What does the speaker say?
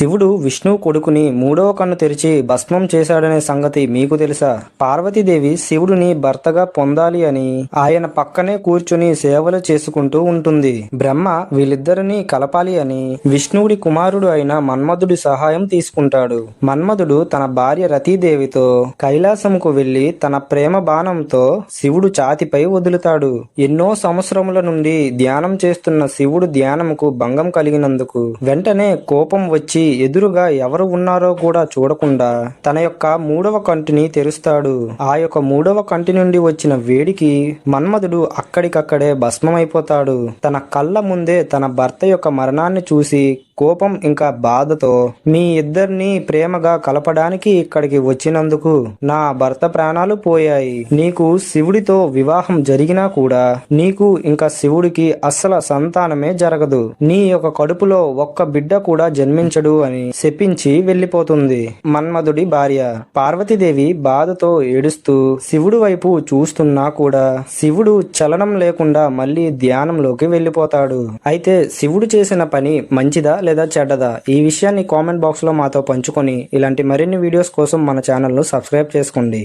శివుడు విష్ణువు కొడుకుని మూడవ కన్ను తెరిచి భస్మం చేశాడనే సంగతి మీకు తెలుసా? పార్వతీదేవి శివుడిని భర్తగా పొందాలి అని ఆయన పక్కనే కూర్చుని సేవలు చేసుకుంటూ ఉంటుంది. బ్రహ్మ వీళ్ళిద్దరిని కలపాలి అని విష్ణువుడి కుమారుడు అయిన మన్మధుడి సహాయం తీసుకుంటాడు. మన్మధుడు తన భార్య రతీదేవితో కైలాసముకు వెళ్ళి తన ప్రేమ బాణంతో శివుడు ఛాతిపై వదులుతాడు. ఎన్నో సంవత్సరముల నుండి ధ్యానం చేస్తున్న శివుడు ధ్యానముకు భంగం కలిగినందుకు వెంటనే కోపం వచ్చి ఎదురుగా ఎవరు ఉన్నారో కూడా చూడకుండా తన యొక్క మూడవ కంటిని తెరుస్తాడు. ఆ యొక్క మూడవ కంటి నుండి వచ్చిన వేడికి మన్మధుడు అక్కడికక్కడే భస్మమైపోతాడు. తన కళ్ళ ముందే తన భర్త యొక్క మరణాన్ని చూసి కోపం ఇంకా బాధతో మీ ఇద్దరిని ప్రేమగా కలపడానికి ఇక్కడికి వచ్చినందుకు నా భర్త ప్రాణాలు పోయాయి. నీకు శివుడితో వివాహం జరిగినా కూడా నీకు ఇంకా శివుడికి అస్సల సంతానమే జరగదు. నీ యొక్క కడుపులో ఒక్క బిడ్డ కూడా జన్మించడు అని శపించి వెళ్ళిపోతుంది మన్మధుడి భార్య. పార్వతీదేవి బాధతో ఏడుస్తూ శివుడు వైపు చూస్తున్నా కూడా శివుడు చలనం లేకుండా మళ్ళీ ధ్యానంలోకి వెళ్ళిపోతాడు అయితే శివుడు చేసిన పని మంచిదా లేదా చెడ్డదా? ఈ విషయాన్ని కామెంట్ బాక్స్లో మాతో పంచుకొని ఇలాంటి మరిన్ని వీడియోస్ కోసం మన ఛానల్ను సబ్స్క్రైబ్ చేసుకోండి.